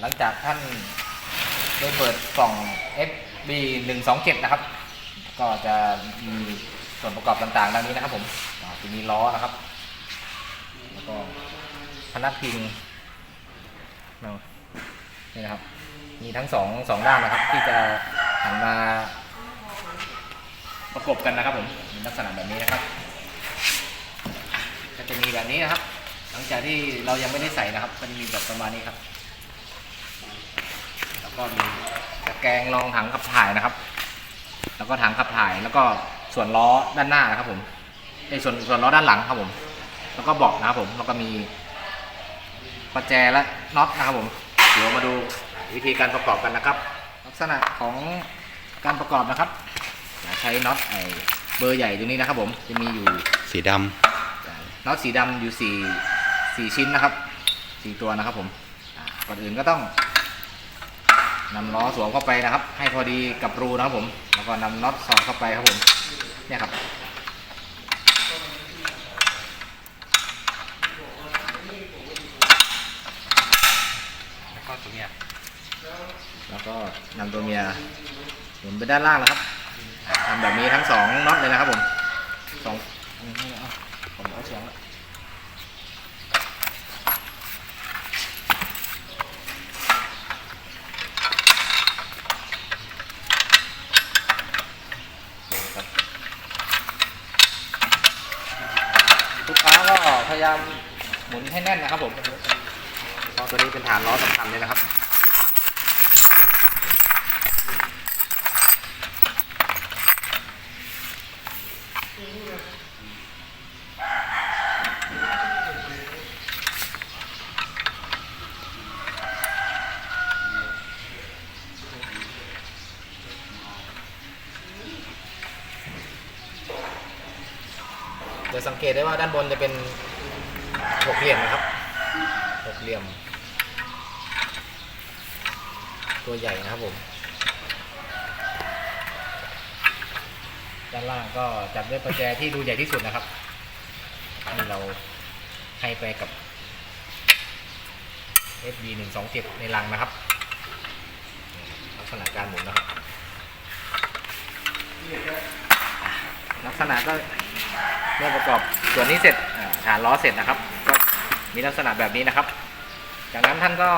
หลังจากท่านได้เปิดกล่อง FB 1 2 7นะครับ ก็จะมีส่วนประกอบต่างๆ ดังนี้นะครับผมจะมีล้อนะครับ แล้วก็พนักพิงเอานี่นะครับ มีทั้งสองสองด้านนะครับ ที่จะหันมาประกบกันนะครับผมลักษณะแบบนี้นะครับ ก็จะมีแบบนี้นะครับ หลังจากที่เรายังไม่ได้ใส่นะครับ ก็จะมีแบบประมาณนี้ครับ ก็มีตะแกรงรองถังขับถ่ายนะครับ แล้วก็ถังขับถ่ายแล้วก็ส่วนล้อด้านหน้านะครับผมไอ้ยส่วนส่วนล้อด้านหลังครับผม แล้วก็เบาะนะครับผมแล้วก็มีประแจและน็อตนะครับผมเดี๋ยวมาดูวิธีการประกอบกันนะครับ ลักษณะของการประกอบนะครับใช้น็อตไอ้เบอร์ใหญ่ตัวนี้นะครับ ผมจะมีอยู่สีดน็อตสีดำอยู่สี่สี่ชิ้นนะครับสี่ตัวนะครับผมอ่าก่อนอื่นก็ต้อง นำล้อสวมเข้าไปนะครับ ให้พอดีกับรูนะครับผม แล้วก็นำน็อตสอดเข้าไปครับผมเนี่ยครับำแล้วก็ตัวเนี้ยแล้วก็นำตัวเมียหมุนไปด้านล่างนะครับทำแบบนี้ทั้งสองน็อตเลยนะครับผมสองอันนี้เอาผมเอาเสียงละ ลูกค้าก็พยายามหมุนให้แน่นนะครับผม เพราะตัวนี้เป็นฐานล้อสำคัญเลยนะครับ จะสังเกตได้ว่าด้านบนจะเป็นหกเหลี่ยมนะครับหกเหลี่ยม ตัวใหญ่นะครับผม ด้านล่างก็จับด้วยประแจที่ดูใหญ่ที่สุดนะครับนี่เราให้ไปกับ FB 1 2 7ในรังนะครับ ลักษณะการหมุนนะครับ ลักษณะก็ เมื่อประกอบส่วนนี้เสร็จฐานล้อเสร็จนะครับ ก็มีลักษณะแบบนี้นะครับ จากนั้นท่านก็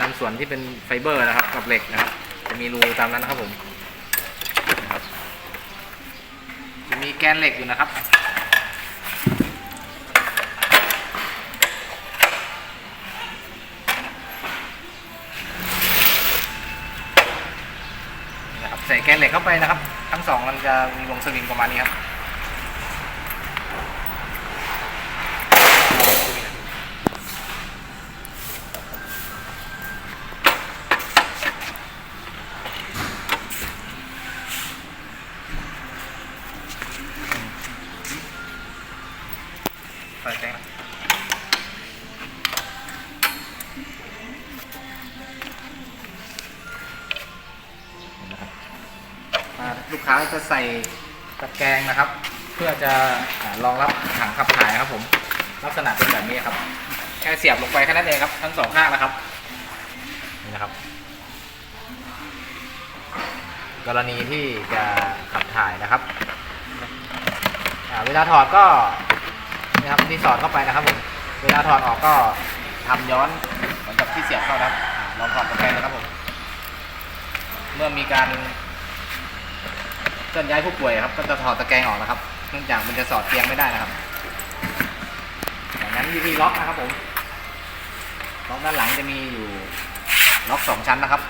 นำส่วนที่เป็นไฟเบอร์นะครับ กับเหล็กนะครับ จะมีรูตามนั้นนะครับผมจะมีแกนเหล็กอยู่นะครับ แกนเหล็กเข้าไปนะครับ ทั้งสองมันจะมีวงสวิงประมาณนี้ครับใส่แกนนะ ลูกค้าจะใส่ตะแกรงนะครับ เพื่อจะรองรับถังขับถ่ายครับผม ลักษณะเป็นแบบนี้ครับ แค่เสียบลงไปแค่นั้นเองครับ ทั้งสองข้างนะครับนี่นะครับ กรณีที่จะขับถ่ายนะครับเวลาถอดก็นี่ครับที่สอดเข้าไปนะครับผมเวลาถอดออกก็ทำย้อนเหมือนกับที่เสียบเข้านะครับลองถอดตะแกรงนะครับผมเมื่อมีการ เคลื่อนย้ายผู้ป่วยครับ ก็จะถอดตะแกรงออกนะครับ เนื่องจากมันจะสอดเตียงไม่ได้นะครับ จากนั้นวิธีล็อกนะครับผมล็อกด้านหลังจะมีอยู่ล็อกสองชั้นนะครับ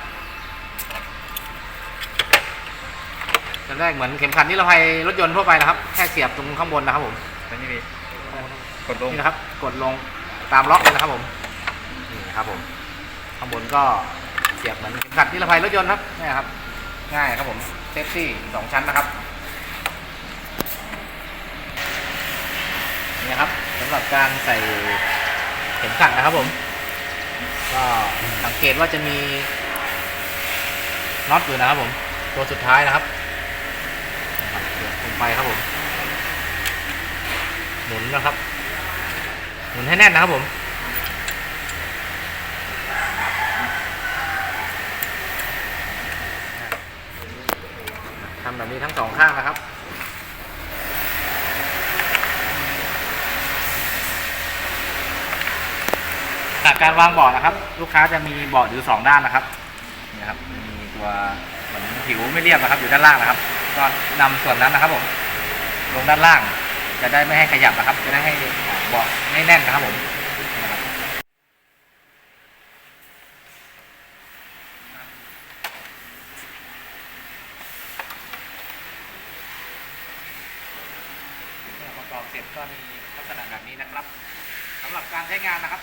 ชั้นแรกเหมือนเข็มขัดนิรภัยรถยนต์ทั่วไปนะครับ แค่เสียบตรงข้างบนนะครับผมตัวนี้พี่กดลงนี่นะครับ กดลงตามล็อกเลยนะครับผม นี่ครับผม ข้างบนก็เสียบเหมือนเข็มขัดนิรภัยรถยนต์ครับนี่ครับ ง่ายครับผมเซฟตี้สองชั้นนะครับนี่นะครับสำหรับการใส่เข็มขัดนะครับผม ก็สังเกตว่าจะมีน็อตอยู่นะครับผม ตัวสุดท้ายนะครับเดี๋ยวลงไปครับผม หมุนนะครับ หมุนให้แน่นนะครับผม แบบนี้ทั้งสองข้างนะครับจากการวางเบาะนะครับ ลูกค้าจะมีเบาะอยู่สองด้านนะครับนี่ครับมีตัวเหมือนผิวไม่เรียบนะครับ อยู่ด้านล่างนะครับ ก็นำส่วนนั้นนะครับผมลงด้านล่าง จะได้ไม่ให้ขยับนะครับ จะได้ให้เบาะให้แน่นนะครับผมนะครับเมื่อประ ก็มีลักษณะแบบนี้นะครับสำหรับการใช้งานนะครับ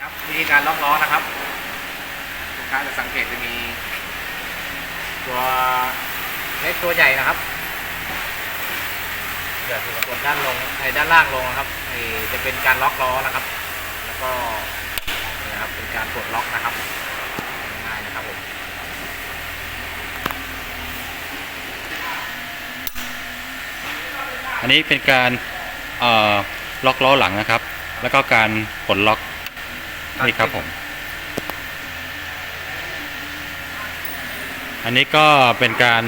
ครับวิธีการล็อกล้อนะครับลูกค้าจะสังเกตจะมีตัวเล็กตัวใหญ่นะครับเดี๋ยวกดด้านลงไอ้ด้านล่างลงนะครับจะเป็นการล็อกล้อนะครับ แล้วก็นี่นะครับเป็นการกดล็อกนะครับง่ายๆนะครับผม อันนี้เป็นการเอ่อล็อกล้อหลังนะครับ แล้วก็การปลดล็อกนี่ครับผม อันนี้ก็เป็นการ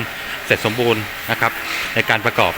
เสร็จสมบูรณ์นะครับ ในการประกอบ